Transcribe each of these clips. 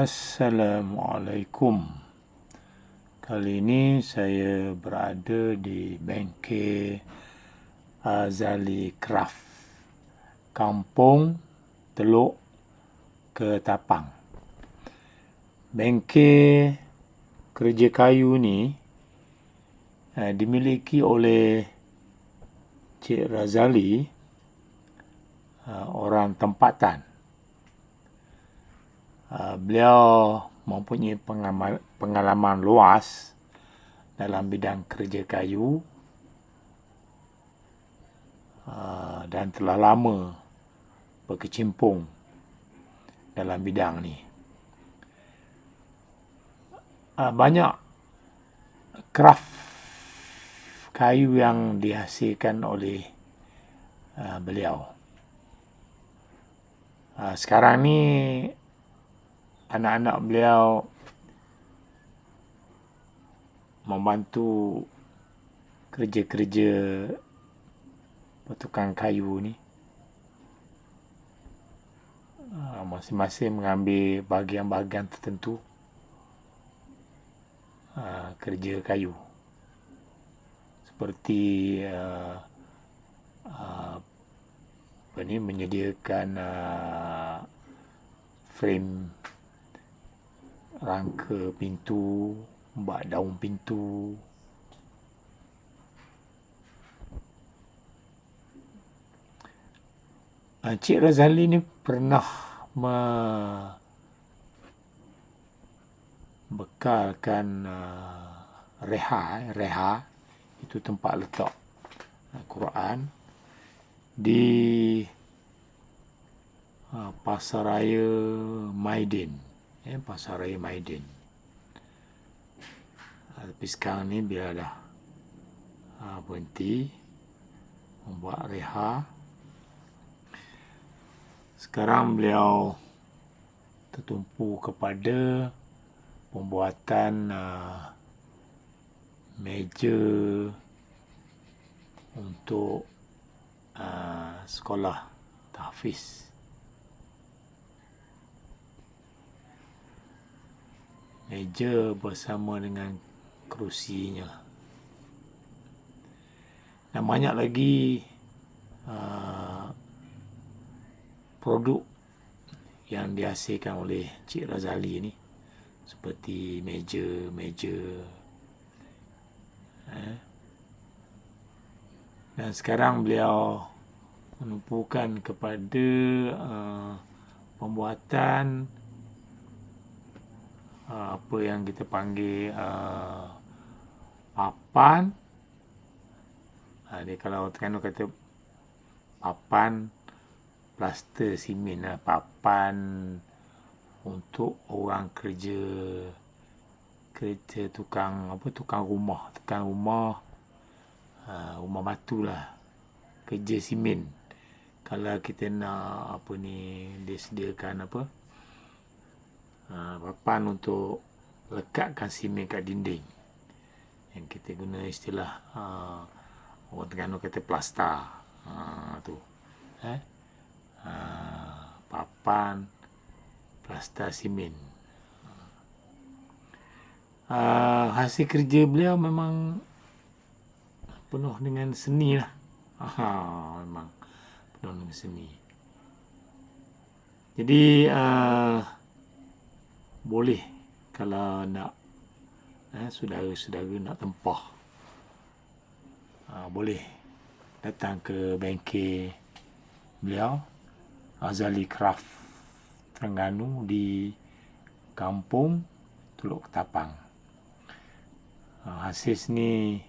Assalamualaikum. Kali ini saya berada di bengkel Azali Craft, Kampung Teluk Ketapang. Bengkel kerja kayu ni uh, dimiliki oleh Cik Razali, uh, orang tempatan. Uh, beliau mempunyai pengalaman, pengalaman luas dalam bidang kerja kayu uh, dan telah lama berkecimpung dalam bidang ni. Uh, banyak kraft kayu yang dihasilkan oleh uh, beliau. Uh, sekarang ni anak-anak beliau membantu kerja-kerja tukang kayu ni. Ah, masing-masing mengambil bahagian-bahagian tertentu ah, kerja kayu. Seperti uh, apa ni menyediakan frame rangka pintu, buat daun pintu. Cik Razali ni pernah bekalkan uh, reha, reha itu tempat letak uh, Quran di uh, Pasaraya Maidin ya, pasar raya Maiden. Ha, tapi sekarang ni biar dah ha, berhenti membuat reha. Sekarang beliau tertumpu kepada pembuatan uh, meja untuk uh, sekolah tahfiz. Meja bersama dengan kerusinya. Dan banyak lagi uh, produk yang dihasilkan oleh Cik Razali ni seperti meja-meja eh. dan sekarang beliau menumpukan kepada uh, pembuatan uh, apa yang kita panggil uh, papan. Uh, dia kalau Terengganu kata papan plaster simen lah. Papan untuk orang kerja kerja tukang apa tukang rumah tukang rumah uh, rumah batu lah kerja simen kalau kita nak apa ni disediakan apa ha, papan untuk lekatkan simen kat dinding. Yang kita guna istilah ha, orang Terengganu kata plasta. Ha, tu. Eh? ha, papan plasta simen. Ha, hasil kerja beliau memang penuh dengan seni lah. Ha, memang penuh dengan seni. Jadi uh, boleh kalau nak eh, saudara-saudara nak tempah uh, boleh datang ke bengkel beliau Azali Craft Terengganu di kampung Teluk Ketapang. Uh, hasil ni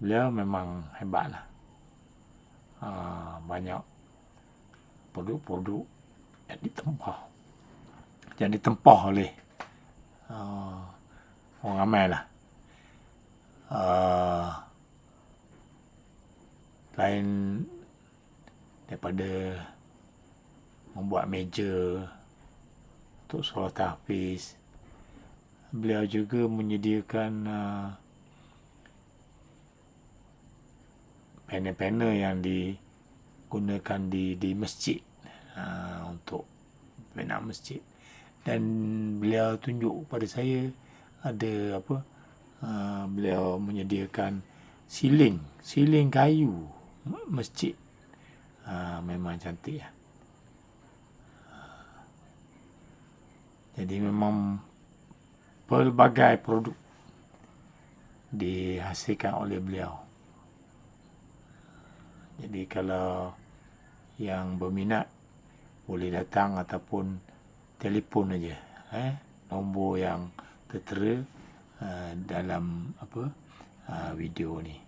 beliau memang hebat lah. Uh, banyak produk-produk yang ditempah. Yang ditempah oleh uh, orang ramai lah. Uh, lain daripada membuat meja untuk solat tahfiz. Beliau juga menyediakan uh, panel-panel yang digunakan di di masjid. Uh, untuk bina masjid dan beliau tunjuk pada saya ada apa uh, beliau menyediakan siling siling kayu masjid uh, memang cantik ya. Jadi memang pelbagai produk dihasilkan oleh beliau. Jadi kalau yang berminat boleh datang ataupun telefon aja, eh nombor yang tertera uh, dalam apa uh, video ni.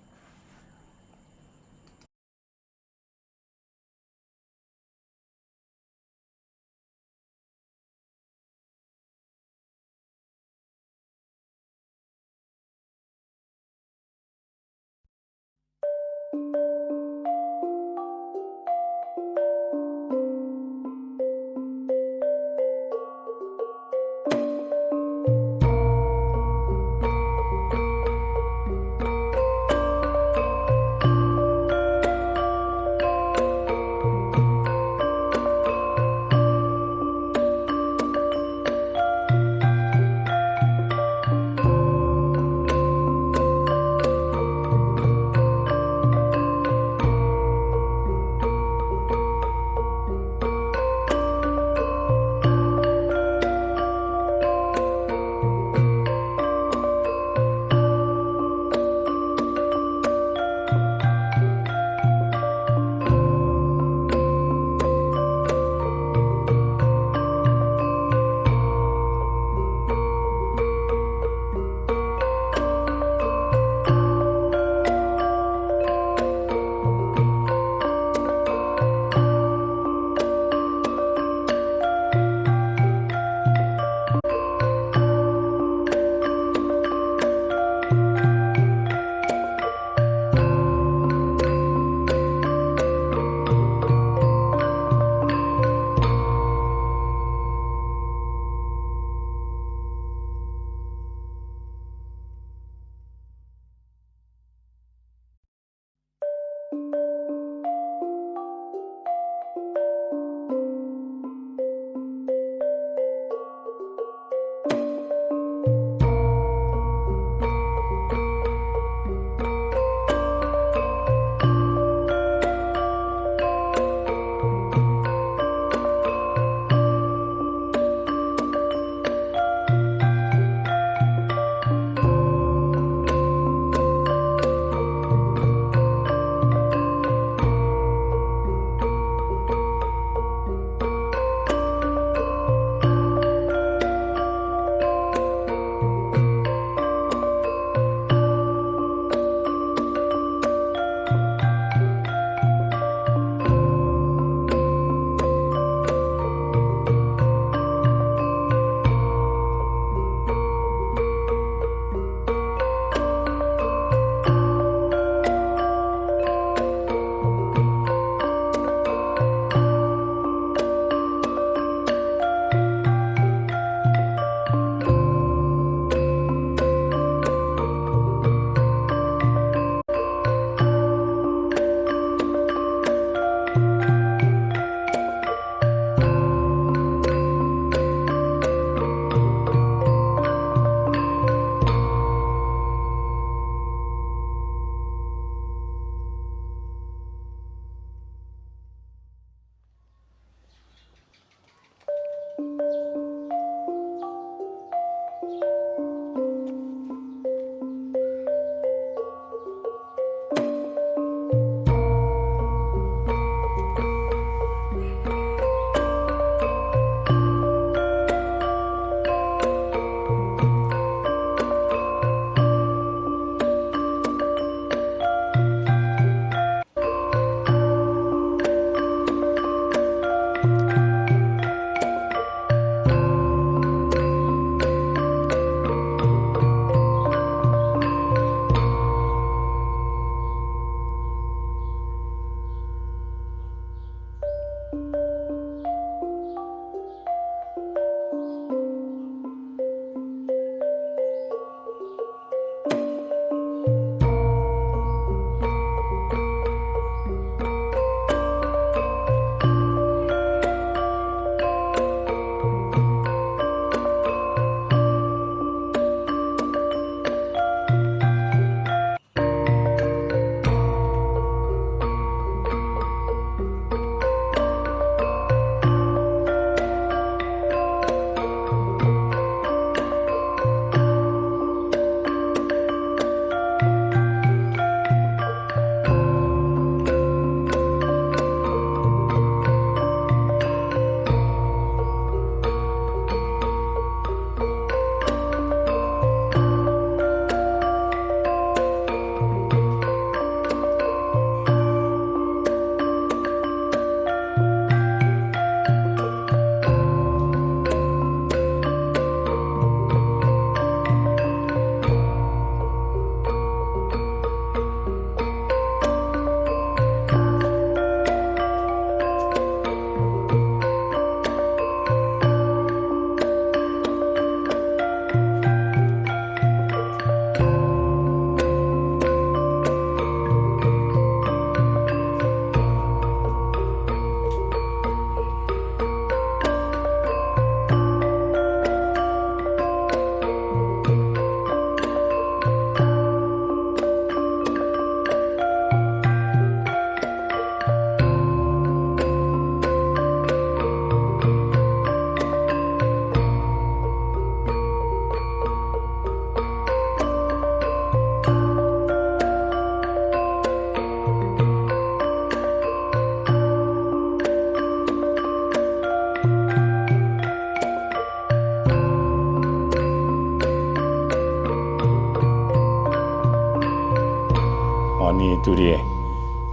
Tu dia.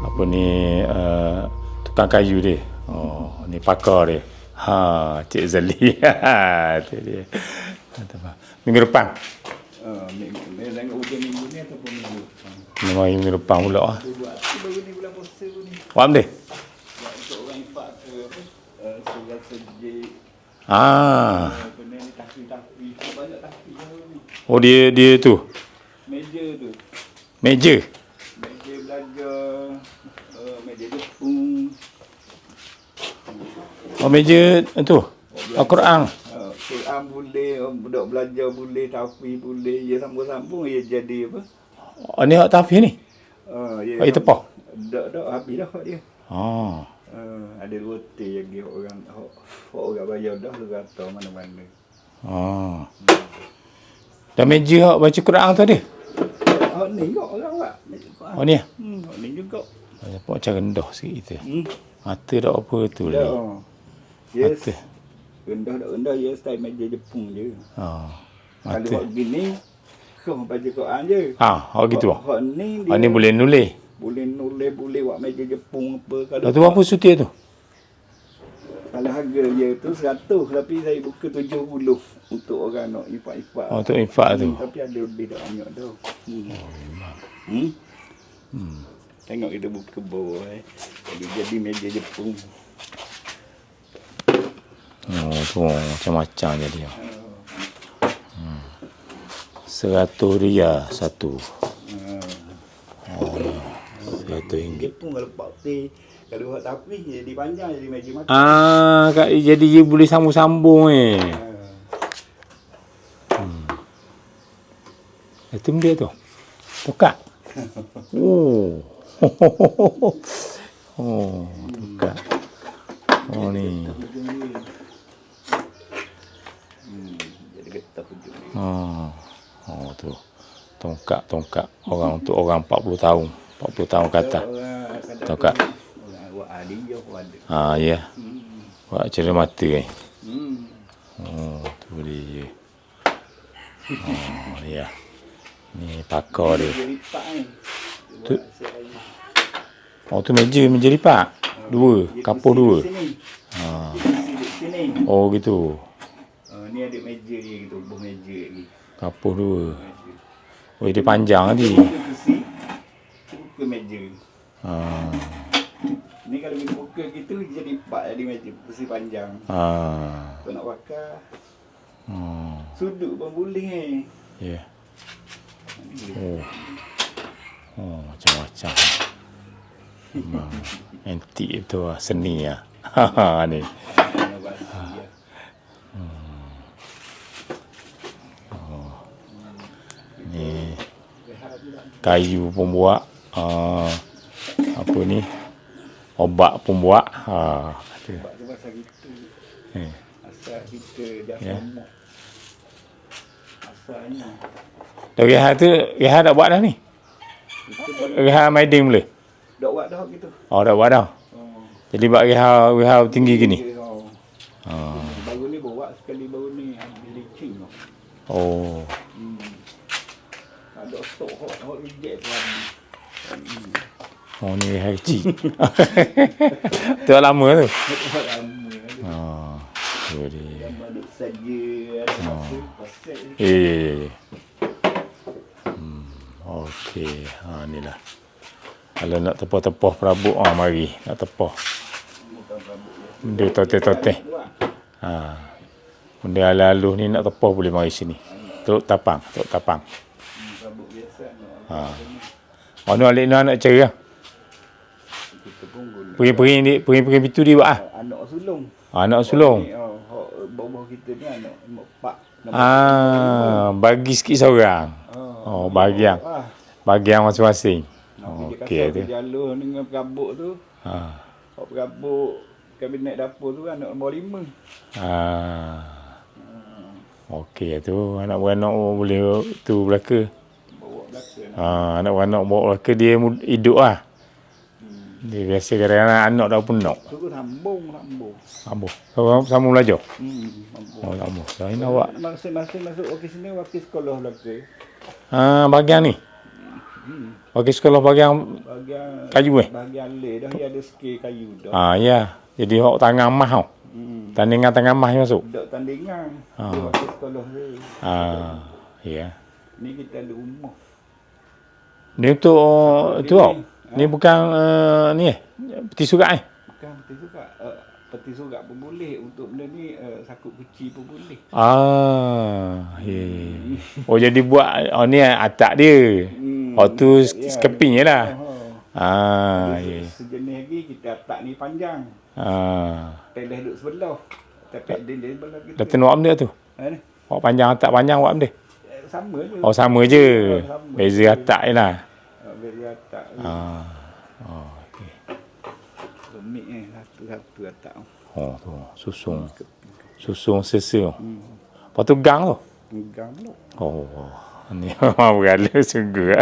Apa ni uh, tukang kayu dia. Oh, ni pakar dia. Ha, Cik Zali. tu dia. Minggu depan. Uh, ni tengok hujan minggu ni ataupun minggu. Memang minggu depan pula ah. Dia buat tu baru ni bulan puasa pun ni. Faham dia? Buat untuk orang ifak ke apa. Surah sejik. Ah. Ni. Banyak baru ni. Oh dia dia tu. Meja tu. Meja belajar. Uh, meja jepung. Oh meja tu. Al-Quran. Uh, Quran boleh, budak belajar boleh, takwi boleh. Ya sambung-sambung ya jadi apa. Oh ni hak tafsir ni. Uh, ya, Oh, itu apa? Dak, dak, habis dah hak dia. Oh. Uh, ada dua teh lagi orang hak, hak orang bayar dah lu kata mana-mana. Oh. Dan meja hak baca Quran ada. Hak ni kok orang buat. Oh ni ah. Hmm, hak ni juga. Nampak macam rendah sikit kita. Hmm. Mata tak apa tu Dah. Yes. Mata. Rendah tak rendah ya style meja Jepun je. Oh. Kalau hak gini kau baca Quran je. Ah, hak gitu ah. Hak ni dia Ah ni boleh nulis. boleh nulis, boleh buat meja Jepun apa. Kalau Lepas tu apa sutia tu? Kalau harga dia tu 100 tapi saya buka 70 untuk orang nak ifak-ifak. Oh, untuk infak tu. Hmm, tapi ada lebih tak banyak tu. Hmm. Hmm. hmm. Tengok kita buka bawah eh. Jadi jadi meja Jepun. Oh, tu macam-macam jadi. Hmm. Seratus ria satu. Oh, seratus ringgit. Jepun kalau pak teh kalau buat tapi jadi panjang jadi meja makan. Ah, kak, jadi dia boleh sambung-sambung eh. Ah. Itu dia tu. Tukar. Oh. oh, tukar. Oh ni. Hmm. Hujung ni. Oh. Oh tu. Tongkat, tongkat. Orang untuk orang 40 tahun. 40 tahun ke atas. Tongkat. Ha, ya. Hmm. Buat cerita mata eh. Hmm. Oh, tu dia. Oh, ya. Ni pakar dia. Tu. Oh, tu meja, meja lipat. Dua, kapur dua. Ha. Oh, gitu. Ni ada meja ni gitu, buah meja lagi. Kapur dua. Meja. Oh, dia panjang tadi. Buka kursi, buka meja. Ha. Ni kalau kita buka gitu jadi empat jadi meja kursi panjang. Ha. Kau nak bakar Hmm. sudut pun boleh eh. Ya. Oh. Oh, macam-macam. Memang antik tu lah. Seni lah. Ha, ni. Nak buat dia. Ni. Kayu pun buat. Ha. Apa ni? Obat pun buat. Ha. pasal kita. Eh. Asal kita dah yeah. Asalnya. Dah Rehan tu, Rehan dah buat dah ni. Rehan Maidin boleh. dah buat dah gitu. Oh, dah buat dah. Oh. Jadi buat Rehan, Rehan tinggi gini. Oh. Ha. Baru ni bawa sekali baru ni ambil licin Oh. Hmm. Ada stok. Hmm. Oh, ni Rehan kecil. tu lama tu. Ha. Ada masa pasal ni. Eh, ya, ya, ya. Hmm, okey. Ha, inilah. Kalau nak tepah-tepah perabot, ah mari. Nak dia. Benda toteh-toteh. Lah. Ha. Benda halus ni nak tepah boleh mari sini. Tok tapang, tok tapang. Ha. Mana alik nak nak cari ah. Guna. Pering-pering ni, pering-pering pintu dia buat ah. Anak sulung. Anak sulung. Oh, bawah kita ni anak. Nombor Ah, bagi sikit seorang. Oh, bahagian. Ah, Bahagian masing-masing. Nanti Okey tu. jalur dengan perabot tu. Ha. Hok perabot kabinet dapur tu anak nombor lima. Ah. Okey tu anak beranak boleh tu belaka. Bawa belakang. Ha, anak beranak bawa belaka dia mud- hidup lah. Dia biasa kadang-kadang anak dah pun nak. Suruh sambung, sambung. Sambung. Sama, sama belajar. Hmm, sambung. Oh, sambung. Saya nak buat. Masing-masing masuk okey sini wakil sekolah belakang. Ha, bahagian ni. Hmm. Bagi sekolah bagian Bahagian kayu eh? bahagian le dah dia ada skil kayu dah. Ah ya. Jadi hok tangan mah tau. Hmm. Tandingan tangan mah masuk. Dak tandingan. Ah. Dia waktu sekolah dia. Ah ya. Ni kita ada rumah. Ni tu tu tau. Ni bukan uh, ni eh. Peti surat eh. Bukan peti surat. Uh, peti surat pun boleh. Untuk benda ni uh, sakut kuci pun boleh. Ah, ya. ya. Oh jadi buat oh ni atak dia. Hmm. Oh tu Ya, skeping je lah. Oh. Ah, ya. Sejenis lagi kita tak ni panjang. Ah. Teles duduk sebelah. Tapi dia dia sebelah kita. Dah tenuk dia tu. Ha, ni. Awak panjang atak panjang awak dia. Eh, Sama je. Oh sama je. sama Beza je. atak je lah. Ah, Beza tak. Ah. Oh, okey. Rumit eh. Satu-satu tak. Oh tu susung. Susung sesa. Hmm. Lepas tu gang tu. Enggang tu. Oh. Ni memang berala sungguh.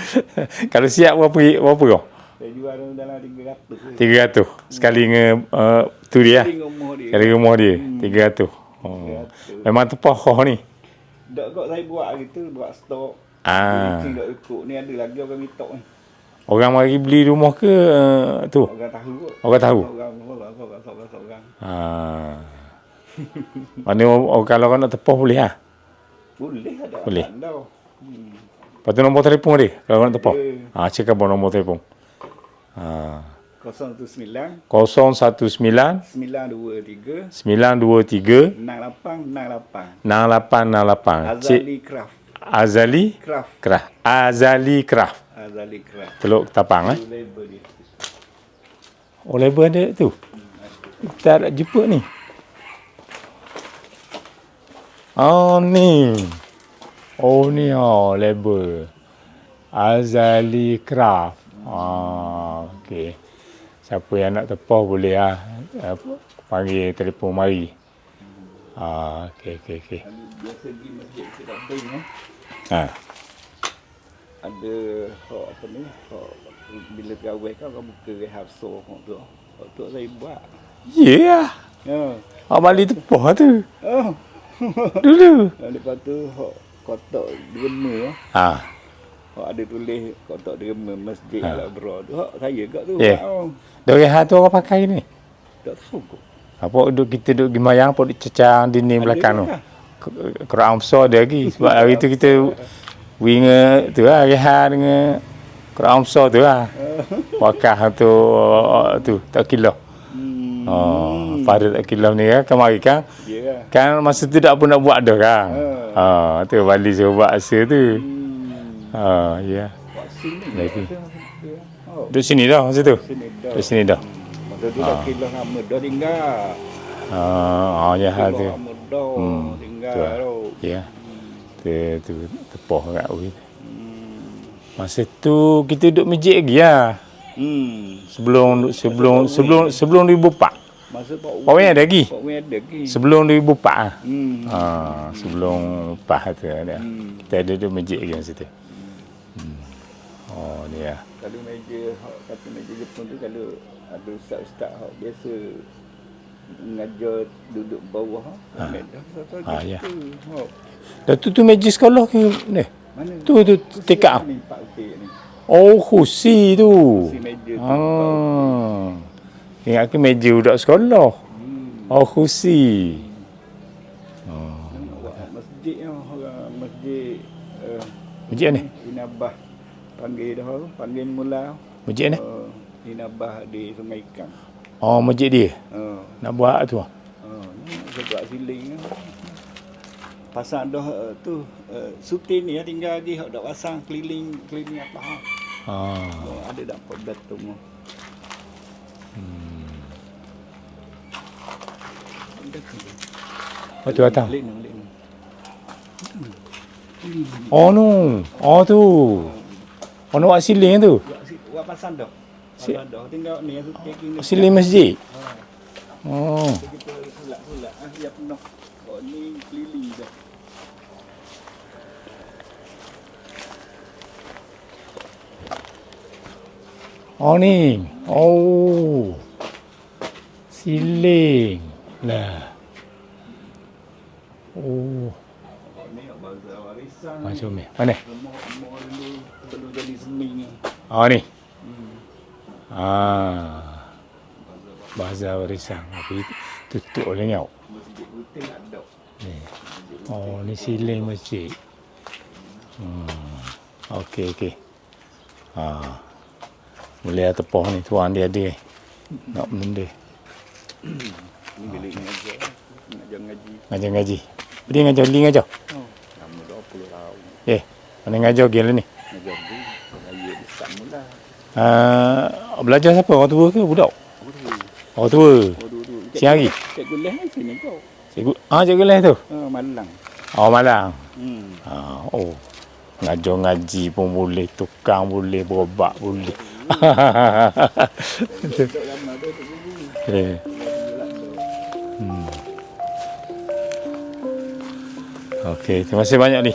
Kalau siap berapa berapa kau? Saya jual dalam 300 je. 300 sekali nge uh, tu dia. Tinggal rumah dia. Sekali rumah dia 300. Oh. Memang tepoh ni. Dok kok saya buat gitu, buat stok. Ah. Cing dok ikut ni ada lagi orang minta ni. Orang mari beli rumah ke uh, tu? Orang tahu. Orang tahu. Orang orang orang orang orang. Ah. Mana oh, kalau kau nak tepoh boleh ha? Boleh ada. Boleh. Hmm. Lepas tu nombor telefon dia kalau kau nak tepoh. Ada. Ah, cakap apa nombor telefon. Ah. 019 019 923 923 6868. 6868. Cik Azali Craft. Azali Craft. Craft. Azali Craft. Azali Craft. Teluk Tapang eh. Dia. Oh label ada tu. Kita nak jumpa ni. Oh ni. Oh ni oh label. Azali Craft. Ah okey. Siapa yang nak tepoh boleh ah apa, panggil telefon mari. Ah okey okey okey. Biasa pergi masjid kita bank eh. Ha. Ada hak apa ni? Hak bila terawih kan orang buka rehab so hak tu. Hak tu saya buat. Ya. Yeah. Ya. Awak balik tepoh tu. Oh. Dulu. Lepas tu hak kotak derma Ha. hak ada tulis kotak derma masjid Ha. Al-Abrar tu. Hak saya kat tu. Ya. Oh. Dari tu orang pakai ni. Tak tahu kot. Apa duduk kita duduk gimayang apa cecah dinding belakang tu. Quran besar dia lagi sebab hari tu kita winga tu lah rehat dengan Quran besar tu lah. Wakah tu tu tak kilo. Hmm. Oh, pada tak kilo ni kan kemari kan. Ya lah. Kan masa tu tak pun nak buat dah kan. Ha, tu balik saya buat asa tu. Hmm. Ha, ya. Ni. Lagi. Oh. Duduk sini dah masa tu. Sini dah. Duduk sini dah. Masa tu dah kilo lama dah tinggal. Ha, oh, ya hal tu. Dah Hmm, tinggal tu. Ya. Tu tu tepoh kat wih. Hmm. Masa tu kita duduk masjid lagi lah. Hmm. Sebelum sebelum sebelum sebelum 2004. Masa Pak Wei ada lagi. Pak Wei ada lagi. Sebelum 2004 ah. Hmm. Ha, sebelum PAH tu ada. Hmm. Kita ada duduk masjid lagi masa tu. Hmm. Oh, ni lah. Kalau meja hak kata meja Jepun tu kalau ada ustaz-ustaz hak biasa mengajar duduk bawah ha. Meja satu Ha, ya. Hak. Dah tu tu meja sekolah ke ni? Mana? Tu tu tekak. Ni. Oh, kursi tu. Si meja tu. Ah. Ingat ke meja budak sekolah. Hmm. Oh, kursi. Oh. Awak masjid ni orang masjid uh, Masjid ni? Panggil dah panggil mula Masjid ni? uh, Inabah di Sungai Kang. Oh, masjid dia. Uh, Nak buat tu. uh, ni saya buat siling. Pasang dah uh, tu uh, sutin ni tinggal lagi hak dak pasang keliling keliling apa ha. Ah. Uh, ada dak pot datum. Hmm. Oh, tu datang. Oh, no. Oh, tu. Oh, nak buat siling tu. Buat pasang dah. Si-. Tinggal ni sutin kini. Siling masjid. Oh. kita sulak-sulak ah dia penuh. Oh ni keliling dah. Oh, ni. Oh. Siling. Lah. Oh. Macam ni. Mana? Dulu jadi seni ni. Oh ni. Hmm. Ah. Bazar warisan. Tapi tutup oleh nyau. Masjid Putih ada. Ni. Oh, ni siling masjid. Hmm. Okey, okey. Ah. Boleh tepah ni tuan dia ada. Nak benda. Ni bilik ngajar. Ngajar ngaji. Ngajar ngaji. Dia ngajar, dia ngajar. Oh. Lama 20 tahun. Eh, mana ngajar gila ni? Ni. Saya start mula. Ah, belajar siapa? Orang tua ke budak? Orang tua. dulu. Siang hari? Cikgu Les ni sini kau. Cikgu, ah cikgu les tu. Oh, Malang. Oh, Malang. Hmm. Ah, oh. Ngajar ngaji pun boleh, tukang boleh, berobat boleh. Eh. Tu. Hmm. Okey, terima kasih banyak ni.